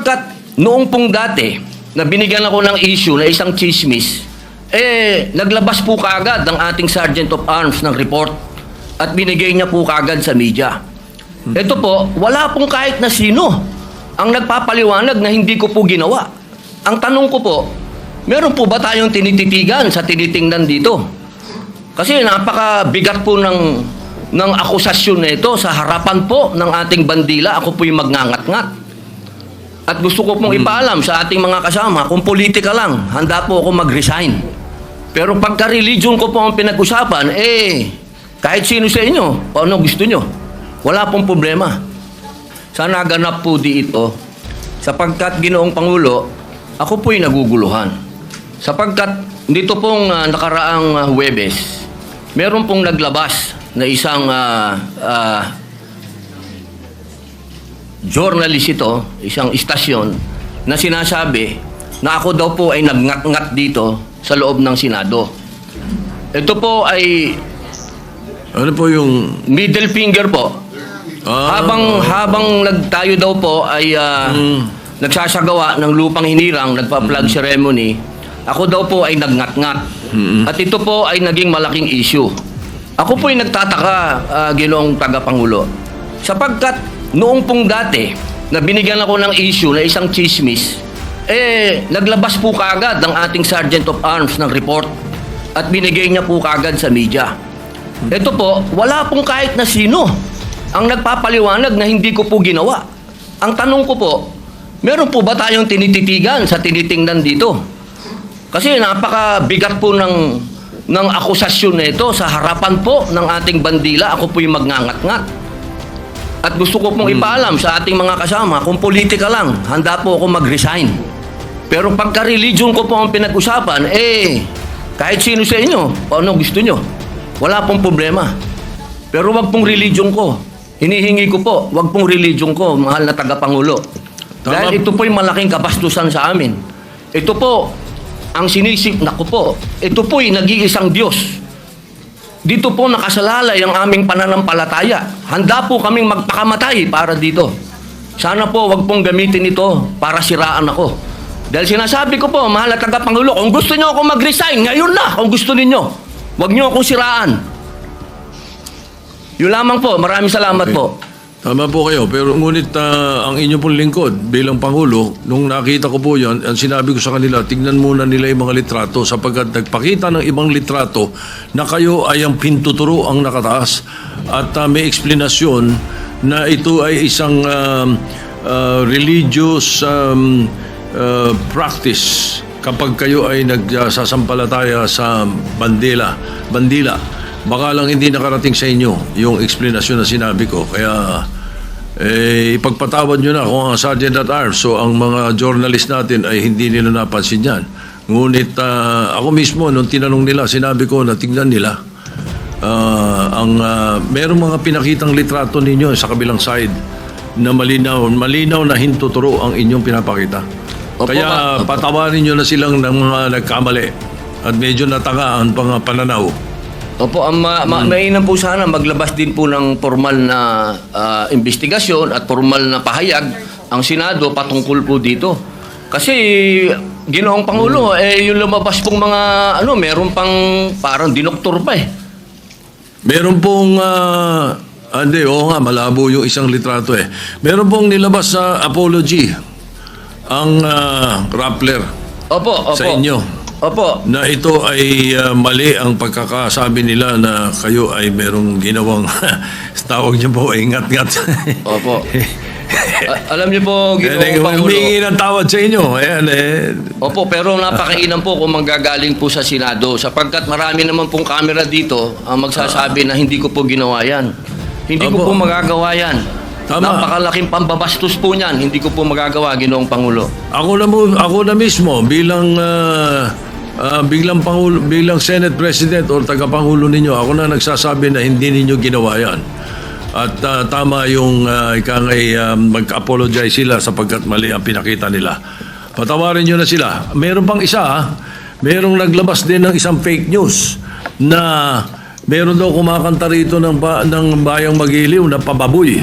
Kat noong pong dati, na binigyan ako ng issue na isang chismis, eh, naglabas po kaagad ang ating Sergeant of Arms ng report at binigay niya po kaagad sa media. Ito po, wala pong kahit na sino ang nagpapaliwanag na hindi ko po ginawa. Ang tanong ko po, meron po ba tayong tinititigan sa tinitingnan dito? Kasi napakabigat po ng ng akusasyon na ito sa harapan po ng ating bandila. Ako po yung magngangat-ngat. At gusto ko pong ipaalam sa ating mga kasama, kung politika lang, handa po ako mag-resign. Pero pagka religion ko po ang pinag-usapan, eh, kahit sino sa inyo, kung ano gusto nyo, wala pong problema. Sana ganap po di ito, sapagkat ginoong Pangulo, ako po'y naguguluhan. Sapagkat dito pong ah, nakaraang ah, Huwebes, meron pong naglabas na isang ah, ah, journalist ito, isang istasyon, na sinasabi na ako daw po ay nagngat-ngat dito sa loob ng Senado. Ito po ay Ano po yung... middle finger po. Ah, habang habang nagtayo daw po ay ah, nagsasagawa ng lupang hinirang, nagpa-flag ceremony, ako daw po ay nagngat-ngat. At ito po ay naging malaking issue. Ako po ay nagtataka, ah, ginoong tagapangulo. Sapagkat noong pong dati, na binigyan ako ng issue na isang chismis, eh, naglabas po kaagad ang ating Sergeant of Arms ng report at binigay niya po kaagad sa media. Ito po, wala pong kahit na sino ang nagpapaliwanag na hindi ko po ginawa. Ang tanong ko po, meron po ba tayong tinititigan sa tinitingnan dito? Kasi napakabigat po ng, ng akusasyon na ito sa harapan po ng ating bandila. Ako po yung magngangat-ngat. At gusto ko pong ipaalam sa ating mga kasama, kung politika lang, handa po ako mag-resign. Pero pagka religion ko po ang pinag-usapan, eh, kahit sino sa inyo, kung ano gusto nyo, wala pong problema. Pero wag pong religion ko. Hinihingi ko po, wag pong religion ko, mahal na tagapangulo. Tama. Dahil ito po yung malaking kabastusan sa amin. Ito po, ang sinisip na ko po, ito po yung nag-iisang Diyos. Dito po nakasalalay ang aming pananampalataya. Handa po kaming magpakamatay para dito. Sana po wag pong gamitin ito para siraan ako. Dahil sinasabi ko po, mahal na tagapangulo, kung gusto niyo ako mag-resign, ngayon na, kung gusto ninyo. Huwag niyo akong siraan. Yun lamang po. Maraming salamat Okay. po. Tama po kayo, pero ngunit ah, ang inyo pong lingkod bilang Pangulo, nung nakita ko po yan, ang sinabi ko sa kanila, tignan muna nila yung mga litrato sapagkat nagpakita ng ibang litrato na kayo ay ang pintuturo ang nakataas. At ah, may eksplanasyon na ito ay isang um, ah, religious um, ah, practice kapag kayo ay nagsasampalataya sa bandila, bandila baka lang hindi nakarating sa inyo yung explanation na sinabi ko. Kaya eh, ipagpatawad nyo na kung ang Sergeant at Arms. So ang mga journalist natin ay hindi nila napansin yan. Ngunit ah, ako mismo, nung tinanong nila, sinabi ko na tingnan nila. Ah, ang ah, merong mga pinakitang litrato ninyo sa kabilang side na malinaw, malinaw na hintuturo ang inyong pinapakita. Opo, Kaya opo. patawarin nyo na silang ng mga nagkamali at medyo nataka ang pang pananaw. Opo, ang ma- ma- mainam po sana maglabas din po ng formal na ah, investigasyon at formal na pahayag ang Senado patungkol po dito. Kasi ginoong Pangulo, eh yung lumabas pong mga ano, meron pang parang dinoktor pa eh. Meron pong, ah, hindi, oo nga, malabo yung isang litrato eh. Meron pong nilabas sa apology ang ah, Rappler Opo, opo. sa inyo Opo. na ito ay ah, mali ang pagkakasabi nila na kayo ay merong ginawang tawag niyo po ay ngat-ngat. Opo. A- alam niyo po, ginoong Pangulo. Humingi ng tawad sa inyo. Ayan eh. Opo, pero napakainam po kung manggagaling po sa Senado sapagkat marami naman pong camera dito ang magsasabi na hindi ko po ginawa yan. Hindi ko Opo. po magagawa yan. Tama. Napakalaking pambabastos po niyan. Hindi ko po magagawa, ginoong Pangulo. Ako na mo, ako na mismo bilang ah, ah, bilang pangulo, bilang Senate President o tagapangulo ninyo, ako na nagsasabi na hindi ninyo ginawa 'yan. At ah, tama yung uh, ika ngay ah, mag-apologize sila sapagkat mali ang pinakita nila. Patawarin nyo na sila. Meron pang isa, ah. merong naglabas din ng isang fake news na meron daw kumakanta rito ng, ba, ng bayang magiliw na pababoy.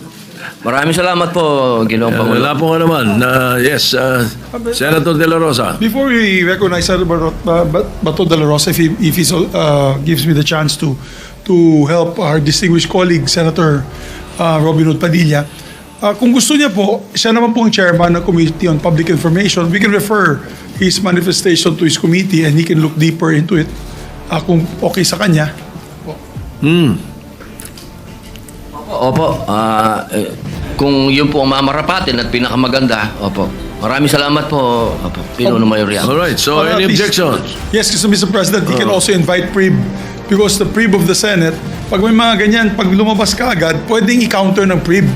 Maraming salamat po, Ginoong Pangulo. Wala po nga naman. na yes, uh, Senator De La Rosa. Before we recognize Senator Bato, uh, de la Rosa, if he, if he uh, gives me the chance to to help our distinguished colleague, Senator uh, Robin Hood Padilla, uh, kung gusto niya po, siya naman po ang chairman ng Committee on Public Information, we can refer his manifestation to his committee and he can look deeper into it uh, kung okay sa kanya. Hmm. Opo, ah, eh, kung yun po ang mamarapatin at pinakamaganda, opo. Maraming salamat po, opo, Pinuno Mayoria. All right. So, Para any at least- objections? Yes, kasi Mr. President, he can also invite PRIB because the PRIB of the Senate, pag may mga ganyan, pag lumabas ka agad, pwedeng i-counter ng PRIB.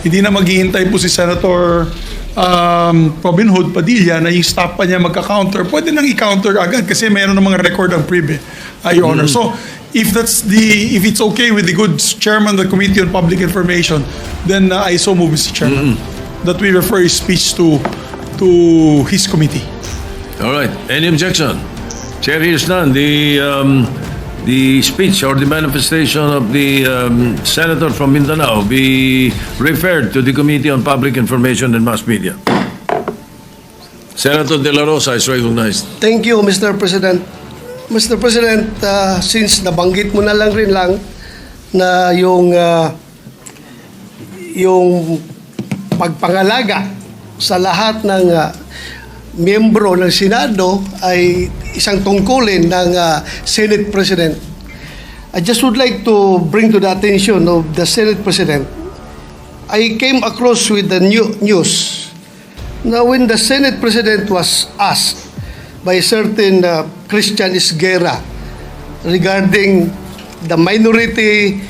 Hindi na maghihintay po si Senator um, Robin Hood Padilla na yung staff pa niya magka-counter. Pwede nang i-counter agad kasi mayroon ng mga record ang PRIB, eh, uh, Your Honor. So, if that's the, if it's okay with the good chairman of the Committee on Public Information, then uh, I so move, Mr. Chairman, that we refer his speech to to his committee. All right. Any objection? Chair hears none. The, um, the speech or the manifestation of the um, senator from Mindanao be referred to the Committee on Public Information and Mass Media. Senator De La Rosa is recognized. Thank you, Mr. President. Mr. President, uh, since nabanggit mo na lang rin lang na yung uh, yung pagpangalaga sa lahat ng uh, miyembro ng Senado ay isang tungkulin ng uh, Senate President. I just would like to bring to the attention of the Senate President. I came across with the new news Now, when the Senate President was asked by certain uh, Christian Isguera regarding the minority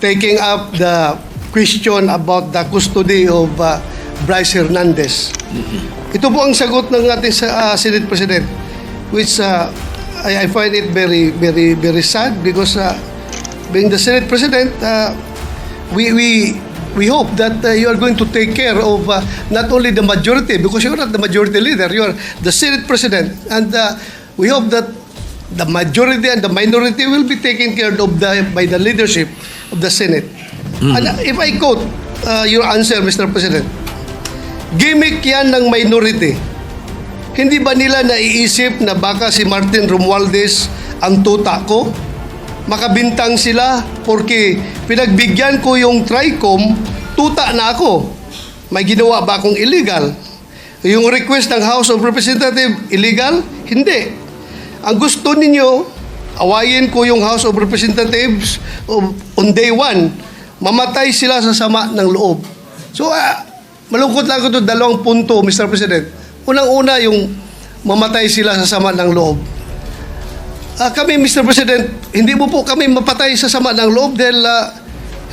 taking up the question about the custody of uh, Bryce Hernandez. Ito po ang sagot ng ating uh, Senate President which uh, I, I find it very very very sad because uh, being the Senate President uh, we we we hope that uh, you are going to take care of uh, not only the majority because you're not the majority leader you are the senate president and uh, we hope that the majority and the minority will be taken care of the, by the leadership of the senate. And uh, if i quote uh, your answer mr president gimmick yan ng minority. Hindi ba nila naiisip na baka si Martin Romualdez ang tuta ko? Makabintang sila porque pinagbigyan ko yung TRICOM, tuta na ako. May ginawa ba akong illegal? Yung request ng House of Representatives, illegal? Hindi. Ang gusto ninyo, awayin ko yung House of Representatives on day one. Mamatay sila sa sama ng loob. So, ah, malungkot lang ko ito, dalawang punto, Mr. President. Unang-una, yung mamatay sila sa sama ng loob. Ah, kami, Mr. President, hindi mo po kami mapatay sa sama ng loob dahil ah,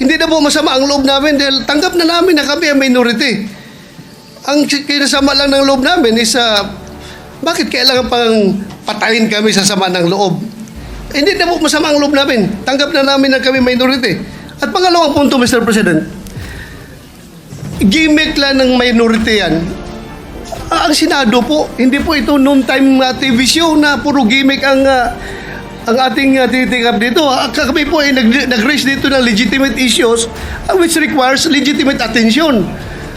hindi na po masama ang loob namin dahil tanggap na namin na kami ang minority. Ang kinasama lang ng loob namin is ah, bakit kailangan pang patayin kami sa sama ng loob? Hindi na po masama ang loob namin. Tanggap na namin na kami minority. At pangalawang punto, Mr. President, gimmick lang ng minority yan. Ah, ang Senado po, hindi po ito noon time uh, TV show na puro gimmick ang ah, ang ating uh, tinitikap dito. Ah, kami po ay nag- nag-raise dito ng legitimate issues ah, which requires legitimate attention.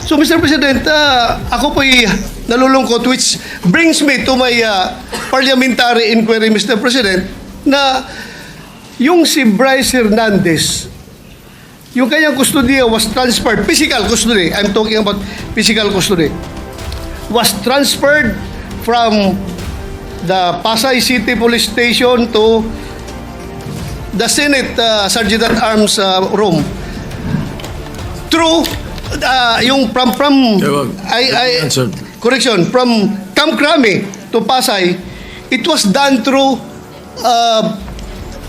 So Mr. President, ah, ako po ay nalulungkot which brings me to my ah, parliamentary inquiry, Mr. President, na yung si Bryce Hernandez, yung kanyang custody was transferred, physical custody, I'm talking about physical custody, was transferred from the Pasay City Police Station to the Senate uh, Sergeant at Arms uh, room. Through uh, yung from from Yeah. I, I Answer. correction from Camp Crame to Pasay, it was done through uh,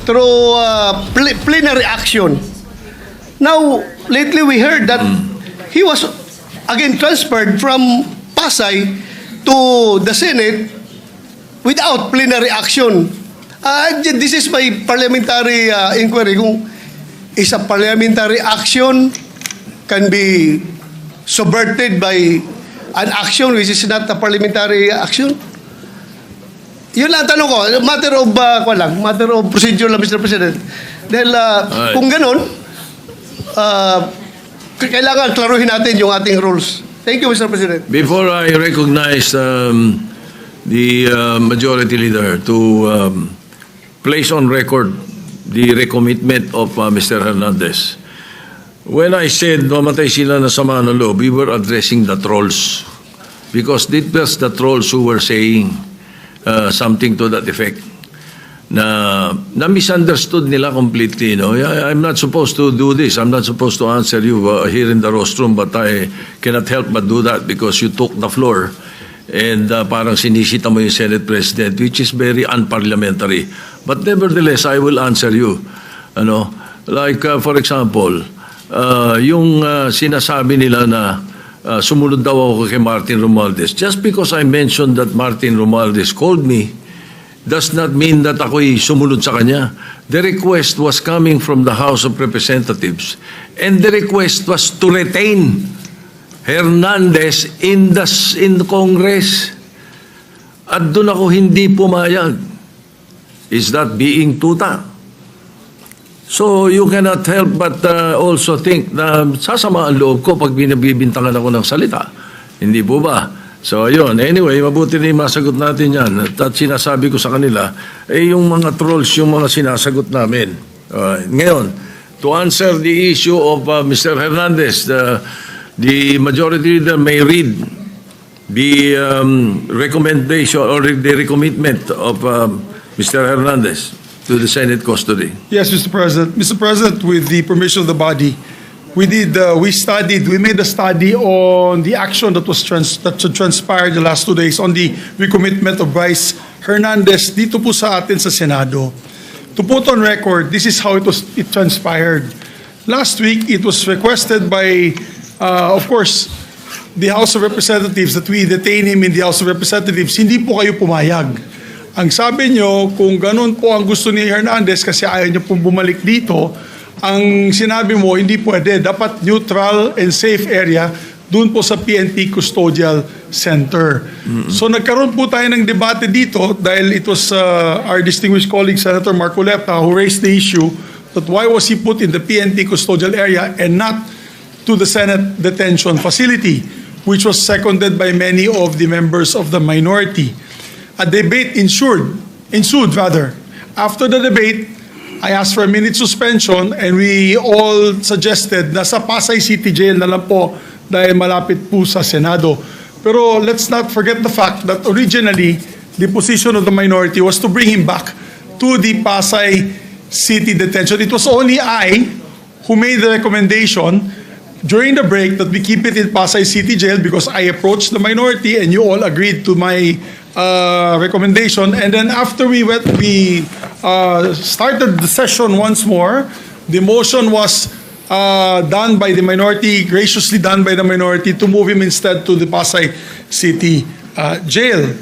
through uh, pl- plenary action. Now, lately we heard that he was again transferred from Pasay to the Senate without plenary action. Uh, this is my parliamentary uh, inquiry kung is a parliamentary action can be subverted by an action which is not a parliamentary action? Yun lang ang tanong ko. Matter of, uh, ko lang, matter of procedure lang, Mr. President. Dahil uh, kung ganun, uh, kailangan klaruhin natin yung ating rules. Thank you, Mr. President. Before I recognize um, the uh, majority leader to um, place on record the recommitment of uh, Mr. Hernandez, when I said mamatay sila na sama ng loob, we were addressing the trolls. Because it was the trolls who were saying uh, something to that effect na na misunderstood nila completely no? I'm not supposed to do this. I'm not supposed to answer you uh, here in the rostrum but I cannot help but do that because you took the floor. And uh, parang sinisita mo yung Senate President which is very unparliamentary. But nevertheless I will answer you ano? Like uh, for example uh, yung uh, sinasabi nila na uh, sumunod daw ako kay Martin Romualdez. Just because I mentioned that Martin Romualdez called me does not mean that ako'y sumunod sa kanya. The request was coming from the House of Representatives and the request was to retain Hernandez in the, in the Congress. At doon ako hindi pumayag. Is that being tuta? So you cannot help but uh, also think na sasama ang loob ko pag binabibintangan ako ng salita. Hindi po ba? So ayun, anyway, mabuti yung masagot natin yan. At, at sinasabi ko sa kanila, eh yung mga trolls, yung mga sinasagot namin. Uh, ngayon, to answer the issue of uh, Mr. Hernandez, the, the majority leader may read the um, recommendation or the recommitment of um, Mr. Hernandez to the Senate custody. Yes, Mr. President. Mr. President, with the permission of the body, we did, uh, we studied, we made a study on the action that was trans, that transpired the last two days on the recommitment of Vice Hernandez dito po sa atin sa Senado. To put on record, this is how it was, it transpired. Last week, it was requested by, uh, of course, the House of Representatives that we detain him in the House of Representatives. Hindi po kayo pumayag. Ang sabi nyo, kung ganun po ang gusto ni Hernandez kasi ayaw niyo pong bumalik dito, ang sinabi mo, hindi pwede. Dapat neutral and safe area doon po sa PNP Custodial Center. So nagkaroon po tayo ng debate dito dahil it was uh, our distinguished colleague Senator Marcoleta who raised the issue that why was he put in the PNP Custodial area and not to the Senate detention facility, which was seconded by many of the members of the minority. A debate ensued, ensued rather. After the debate, I asked for a minute suspension and we all suggested na sa Pasay City Jail na lang po dahil malapit po sa Senado. Pero let's not forget the fact that originally, the position of the minority was to bring him back to the Pasay City Detention. It was only I who made the recommendation during the break that we keep it in Pasay City Jail because I approached the minority and you all agreed to my uh, recommendation. And then after we went, we uh, started the session once more. The motion was uh, done by the minority, graciously done by the minority, to move him instead to the Pasay City uh, Jail.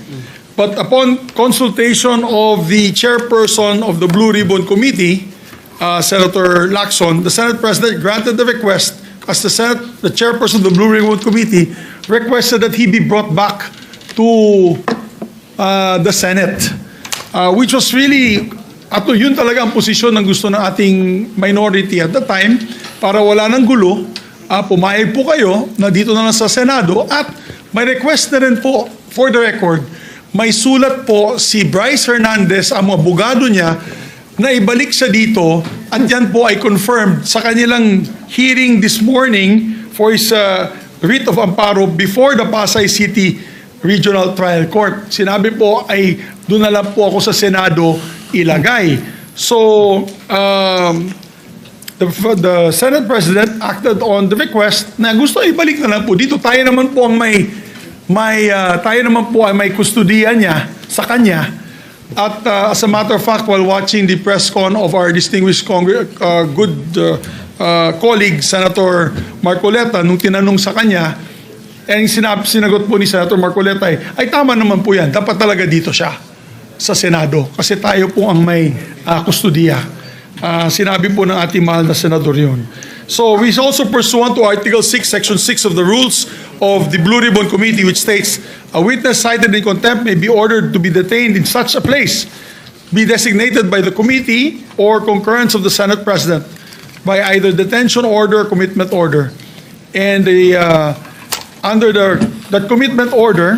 But upon consultation of the chairperson of the Blue Ribbon Committee, uh, Senator Lacson, the Senate President granted the request as the Senate, the chairperson of the Blue Ribbon Committee requested that he be brought back to uh, the Senate, uh, which was really, ato yun talaga ang posisyon ng gusto ng ating minority at the time, para wala ng gulo, uh, pumayag po kayo na dito na lang sa Senado. At may request na rin po, for the record, may sulat po si Bryce Hernandez, ang abogado niya, na ibalik siya dito at yan po ay confirmed sa kanilang hearing this morning for his uh, writ of amparo before the Pasay City Regional Trial Court. Sinabi po ay doon na lang po ako sa Senado ilagay. So, um, the, the Senate President acted on the request na gusto ibalik na lang po dito. Tayo naman po ang may, may uh, tayo naman po ay may kustudiya niya sa kanya. At uh, as a matter of fact, while watching the press con of our distinguished Congre- uh, good uh, uh, colleague, Senator Marcoleta, nung tinanong sa kanya, And sinab, sinagot po ni Senator Marcoleta ay, ay tama naman po yan. Dapat talaga dito siya sa Senado. Kasi tayo po ang may uh, kustudiya. Ah, sinabi po ng ating mahal na senador yun. So we also pursuant to Article 6, Section 6 of the rules of the Blue Ribbon Committee which states, a witness cited in contempt may be ordered to be detained in such a place be designated by the committee or concurrence of the Senate President by either detention order or commitment order. And the, uh, under the, that commitment order,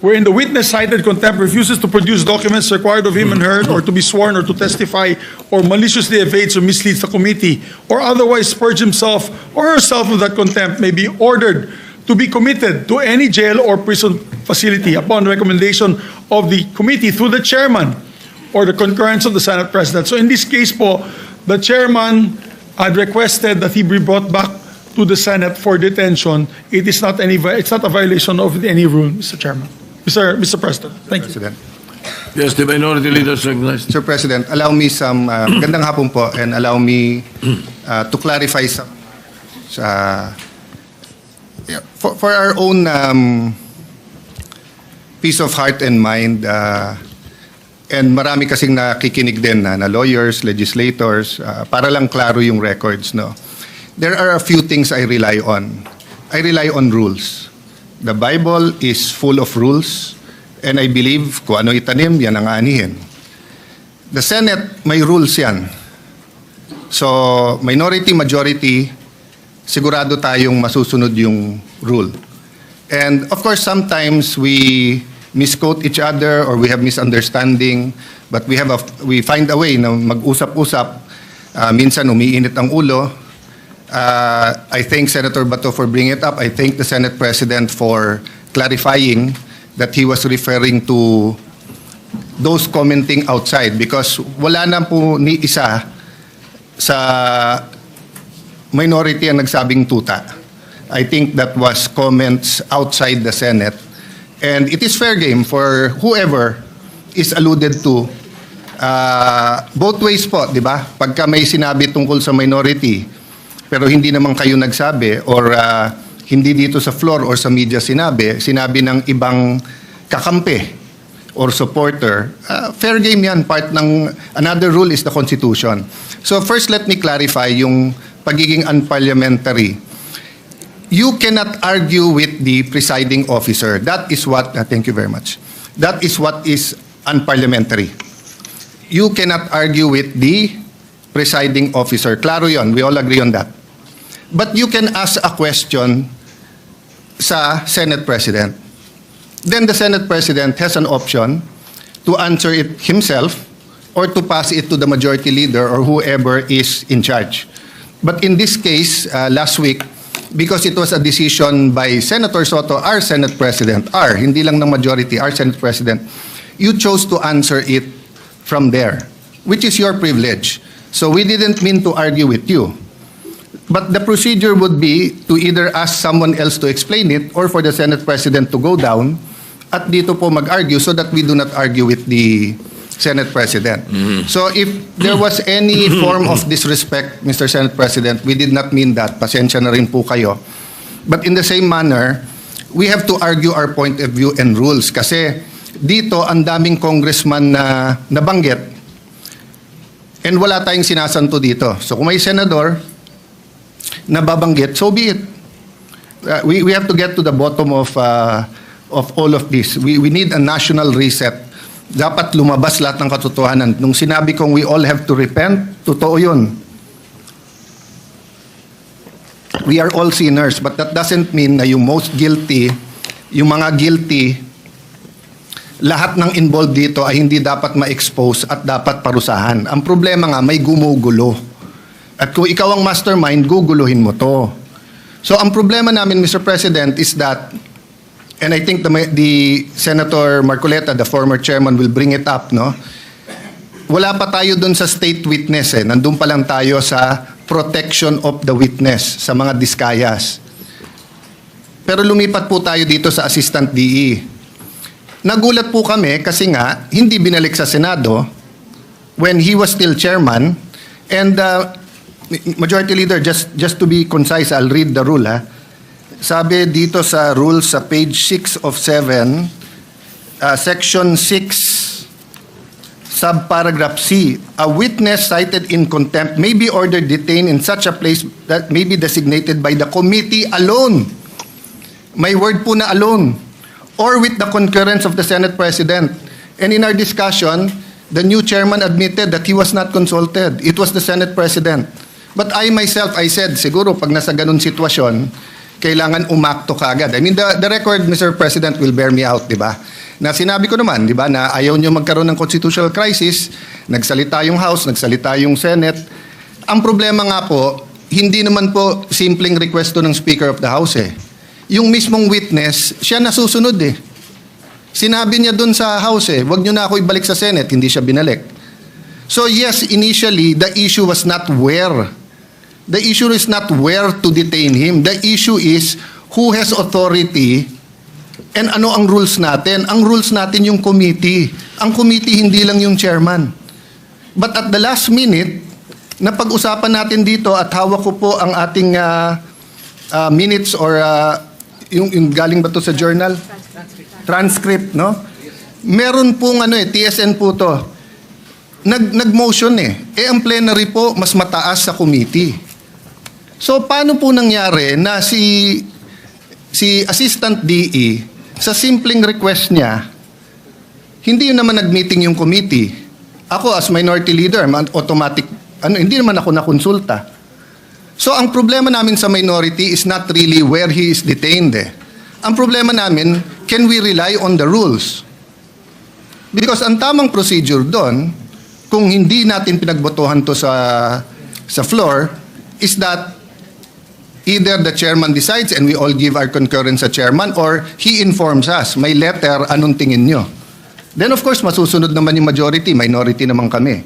wherein the witness cited contempt refuses to produce documents required of him and her or to be sworn or to testify or maliciously evades or misleads the committee or otherwise purge himself or herself of that contempt may be ordered to be committed to any jail or prison facility upon recommendation of the committee through the chairman or the concurrence of the Senate President. So in this case po, the chairman had requested that he be brought back to the Senate for detention. It is not any, it's not a violation of any rule, Mr. Chairman. Mr. Mr. President, thank you. President. Yes, the minority leader is recognized. Sir President, allow me some, uh, magandang hapon po, and allow me uh, to clarify some, sa, yeah, for, for our own um, peace of heart and mind, uh, and marami kasing nakikinig din na, na lawyers, legislators, uh, para lang klaro yung records, no? There are a few things I rely on. I rely on rules. The Bible is full of rules, and I believe kung ano itanim, yan ang anihin. The Senate, may rules yan. So, minority, majority, sigurado tayong masusunod yung rule. And of course, sometimes we misquote each other or we have misunderstanding, but we have a, we find a way na mag-usap-usap. Ah, minsan umiinit ang ulo. Ah, I thank Senator Bato for bringing it up. I thank the Senate President for clarifying that he was referring to those commenting outside because wala na po ni isa sa minority ang nagsabing tuta. I think that was comments outside the Senate. And it is fair game for whoever is alluded to uh, both ways po, di ba? Pagka may sinabi tungkol sa minority, pero hindi naman kayo nagsabi or uh, hindi dito sa floor or sa media sinabi, sinabi ng ibang kakampi or supporter, uh, fair game yan. Part ng, another rule is the Constitution. So first, let me clarify yung pagiging unparliamentary. You cannot argue with the presiding officer. That is what, uh, thank you very much. That is what is unparliamentary. You cannot argue with the presiding officer. Klaro yon, we all agree on that. But you can ask a question sa Senate President. Then the Senate President has an option to answer it himself or to pass it to the majority leader or whoever is in charge. But in this case, uh, last week, because it was a decision by Senator Soto, our Senate President, our, hindi lang ng majority, our Senate President, you chose to answer it from there, which is your privilege. So we didn't mean to argue with you. But the procedure would be to either ask someone else to explain it or for the Senate President to go down at dito po mag-argue so that we do not argue with the Senate President. So if there was any form of disrespect, Mr. Senate President, we did not mean that. Pasensya na rin po kayo. But in the same manner, we have to argue our point of view and rules kasi dito ang daming congressman na nabanggit and wala tayong sinasanto dito. So kung may senador na babanggit, so be it. Uh, we, we have to get to the bottom of uh, of all of this. We, we need a national reset. Dapat lumabas lahat ng katotohanan. Nung sinabi kong we all have to repent, totoo yun. We are all sinners, but that doesn't mean na yung most guilty, yung mga guilty, lahat ng involved dito ay hindi dapat ma-expose at dapat parusahan. Ang problema nga, may gumugulo. At kung ikaw ang mastermind, guguluhin mo to. So ang problema namin, Mr. President, is that, and I think the, the Senator Marcoleta, the former chairman, will bring it up, no? Wala pa tayo dun sa state witness eh. Nandun pa lang tayo sa protection of the witness sa mga diskayas. Pero lumipat po tayo dito sa Assistant DE. Nagulat po kami kasi nga hindi binalik sa Senado when he was still chairman and uh, Majority Leader just just to be concise I'll read the rule ha. sabi dito sa rules sa page 6 of 7, uh, section 6, subparagraph C, a witness cited in contempt may be ordered detained in such a place that may be designated by the committee alone. May word po na alone. Or with the concurrence of the Senate President. And in our discussion, the new chairman admitted that he was not consulted. It was the Senate President. But I myself, I said, siguro pag nasa ganun sitwasyon, kailangan umakto kagad. I mean, the, the record, Mr. President, will bear me out, di ba? Na sinabi ko naman, di ba, na ayaw nyo magkaroon ng constitutional crisis, nagsalita yung House, nagsalita yung Senate. Ang problema nga po, hindi naman po simpleng request to ng Speaker of the House eh. Yung mismong witness, siya nasusunod eh. Sinabi niya dun sa House eh, wag nyo na ako ibalik sa Senate, hindi siya binalik. So yes, initially, the issue was not where. The issue is not where to detain him. The issue is who has authority and ano ang rules natin. Ang rules natin yung committee. Ang committee hindi lang yung chairman. But at the last minute, napag-usapan natin dito at hawak ko po ang ating ah, ah, minutes or ah, yung, yung galing ba to sa journal? Transcript, no? Meron pong ano eh, TSN po to. Nag, nag-motion eh. Eh, ang plenary po, mas mataas sa committee. So, paano po nangyari na si, si Assistant DE, sa simpleng request niya, hindi naman nag-meeting yung committee. Ako as minority leader, automatic, ano, hindi naman ako nakonsulta. So, ang problema namin sa minority is not really where he is detained eh. Ang problema namin, can we rely on the rules? Because ang tamang procedure doon, kung hindi natin pinagbotohan to sa sa floor, is that either the chairman decides and we all give our concurrence sa chairman or he informs us, may letter, anong tingin nyo? Then of course, masusunod naman yung majority, minority naman kami.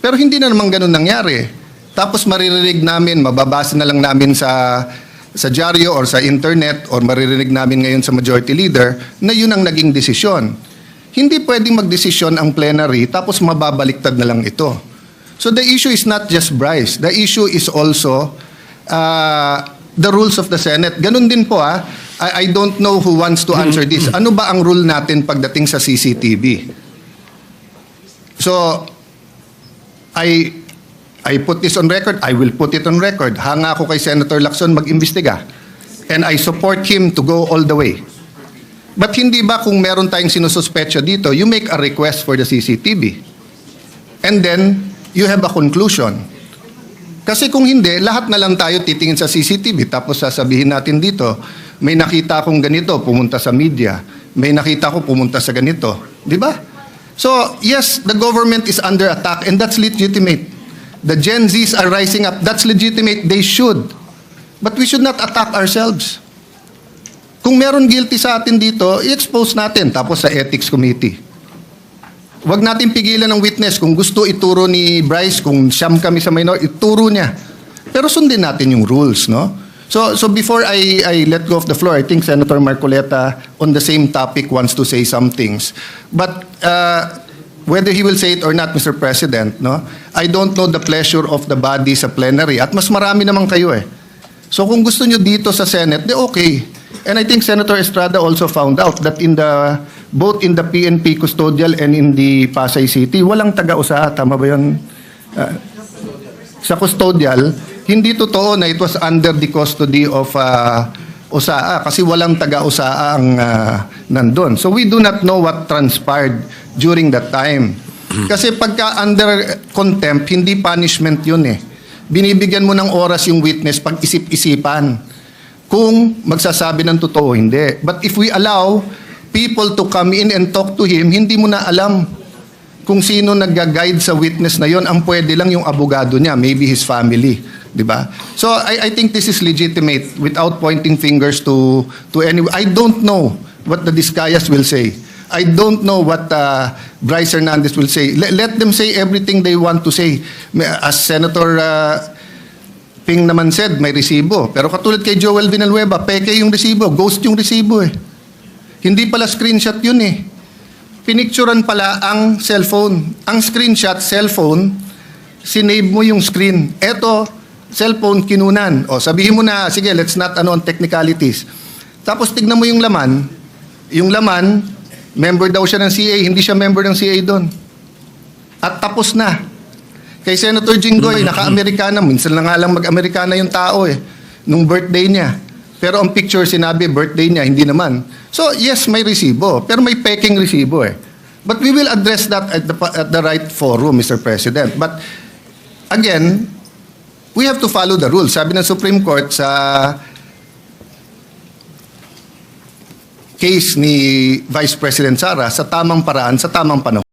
Pero hindi na naman ganun nangyari. Tapos maririnig namin, mababasa na lang namin sa sa dyaryo or sa internet or maririnig namin ngayon sa majority leader na yun ang naging desisyon. Hindi pwedeng magdesisyon ang plenary tapos mababaliktad na lang ito. So the issue is not just Bryce. The issue is also uh, the rules of the Senate. Ganun din po ah. I, I don't know who wants to answer this. Ano ba ang rule natin pagdating sa CCTV? So, I I put this on record, I will put it on record. Hanga ako kay Senator Lacson mag-imbestiga. And I support him to go all the way. But hindi ba kung meron tayong sinususpecha dito, you make a request for the CCTV. And then, you have a conclusion. Kasi kung hindi, lahat na lang tayo titingin sa CCTV tapos sasabihin natin dito, may nakita akong ganito, pumunta sa media. May nakita ko pumunta sa ganito. Di ba? So, yes, the government is under attack and that's legitimate. The Gen Zs are rising up. That's legitimate. They should. But we should not attack ourselves. Kung meron guilty sa atin dito, i-expose natin tapos sa ethics committee. Huwag natin pigilan ng witness kung gusto ituro ni Bryce, kung siyam kami sa minor, ituro niya. Pero sundin natin yung rules, no? So, so before I, I let go of the floor, I think Senator Marcoleta on the same topic wants to say some things. But uh, whether he will say it or not, Mr. President, no? I don't know the pleasure of the body sa plenary. At mas marami naman kayo eh. So kung gusto nyo dito sa Senate, de okay. And I think Senator Estrada also found out that in the both in the PNP custodial and in the Pasay City, walang taga-usa. Tama ba yun? Uh, sa custodial, hindi totoo na it was under the custody of uh, USAA kasi walang taga-USAA ang uh, nandun. So we do not know what transpired during that time. Kasi pagka under contempt, hindi punishment yun eh. Binibigyan mo ng oras yung witness pag isip-isipan kung magsasabi ng totoo hindi. But if we allow people to come in and talk to him, hindi mo na alam kung sino nag-guide sa witness na yon ang pwede lang yung abogado niya, maybe his family, di ba? So I, I think this is legitimate without pointing fingers to to any I don't know what the Discayas will say. I don't know what uh, Bryce Hernandez will say. Let, let them say everything they want to say. As Senator uh, Ping naman said, may resibo. Pero katulad kay Joel Villanueva, peke yung resibo, ghost yung resibo eh. Hindi pala screenshot yun eh pinicturan pala ang cellphone. Ang screenshot, cellphone, sinave mo yung screen. Eto, cellphone kinunan. O sabihin mo na, sige, let's not ano on technicalities. Tapos tignan mo yung laman, yung laman, member daw siya ng CA, hindi siya member ng CA doon. At tapos na. Kay Senator Jinggoy, naka-Amerikana, minsan lang nga lang mag-Amerikana yung tao eh, nung birthday niya. Pero ang picture sinabi, birthday niya, hindi naman. So, yes, may resibo, pero may peking resibo eh. But we will address that at the, at the right forum, Mr. President. But, again, we have to follow the rules. Sabi ng Supreme Court sa case ni Vice President Sara, sa tamang paraan, sa tamang panahon.